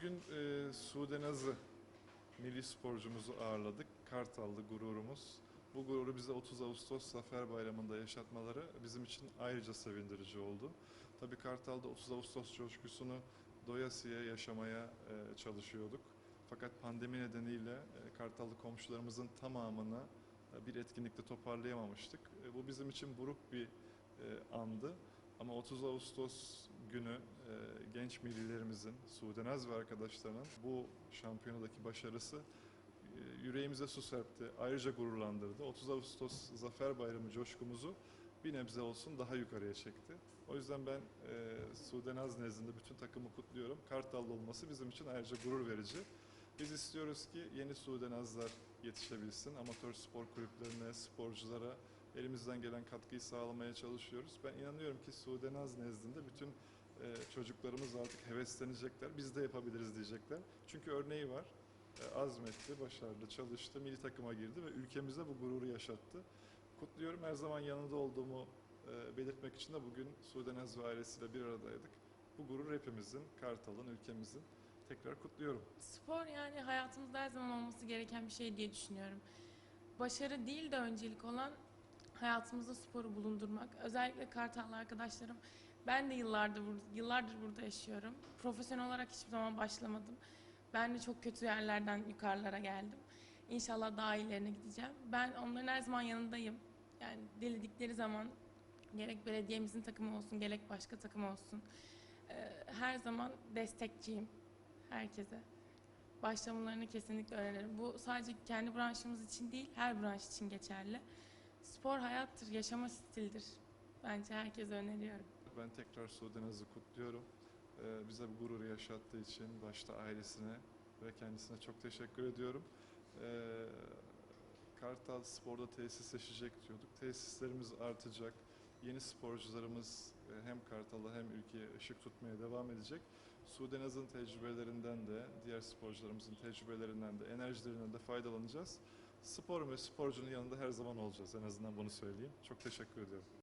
bugün e, Sude Naz'ı, milli sporcumuzu ağırladık. Kartallı gururumuz. Bu gururu bize 30 Ağustos Zafer Bayramı'nda yaşatmaları bizim için ayrıca sevindirici oldu. Tabii Kartal'da 30 Ağustos coşkusunu doyasıya yaşamaya e, çalışıyorduk. Fakat pandemi nedeniyle e, Kartallı komşularımızın tamamını e, bir etkinlikte toparlayamamıştık. E, bu bizim için buruk bir e, andı. Ama 30 Ağustos günü e, genç millilerimizin, Sudenaz ve arkadaşlarının bu şampiyonadaki başarısı e, yüreğimize su serpti, ayrıca gururlandırdı. 30 Ağustos Zafer Bayramı coşkumuzu bir nebze olsun daha yukarıya çekti. O yüzden ben e, Sudenaz nezdinde bütün takımı kutluyorum. Kartallı olması bizim için ayrıca gurur verici. Biz istiyoruz ki yeni Sudenazlar yetişebilsin. Amatör spor kulüplerine, sporculara elimizden gelen katkıyı sağlamaya çalışıyoruz. Ben inanıyorum ki Sudenaz nezdinde bütün e, çocuklarımız artık heveslenecekler. Biz de yapabiliriz diyecekler. Çünkü örneği var. E, azmetti, başardı, çalıştı, milli takıma girdi ve ülkemize bu gururu yaşattı. Kutluyorum. Her zaman yanında olduğumu e, belirtmek için de bugün Sudenaz ve ailesiyle bir aradaydık. Bu gurur hepimizin, Kartal'ın, ülkemizin. Tekrar kutluyorum. Spor yani hayatımızda her zaman olması gereken bir şey diye düşünüyorum. Başarı değil de öncelik olan hayatımızda sporu bulundurmak. Özellikle Kartallı arkadaşlarım. Ben de yıllardır yıllardır burada yaşıyorum. Profesyonel olarak hiçbir zaman başlamadım. Ben de çok kötü yerlerden yukarılara geldim. İnşallah daha iyilerine gideceğim. Ben onların her zaman yanındayım. Yani diledikleri zaman gerek belediyemizin takımı olsun, gerek başka takım olsun. Ee, Her zaman destekçiyim herkese. Başlamalarını kesinlikle öneririm. Bu sadece kendi branşımız için değil, her branş için geçerli. Spor hayattır, yaşama stildir. Bence herkese öneriyorum. Ben tekrar Sudenaz'ı kutluyorum. Ee, bize bu gururu yaşattığı için başta ailesine ve kendisine çok teşekkür ediyorum. Ee, Kartal Spor'da tesisleşecek diyorduk. Tesislerimiz artacak. Yeni sporcularımız e, hem Kartal'a hem ülkeye ışık tutmaya devam edecek. Sudenaz'ın tecrübelerinden de, diğer sporcularımızın tecrübelerinden de, enerjilerinden de faydalanacağız. Spor ve sporcunun yanında her zaman olacağız. En azından bunu söyleyeyim. Çok teşekkür ediyorum.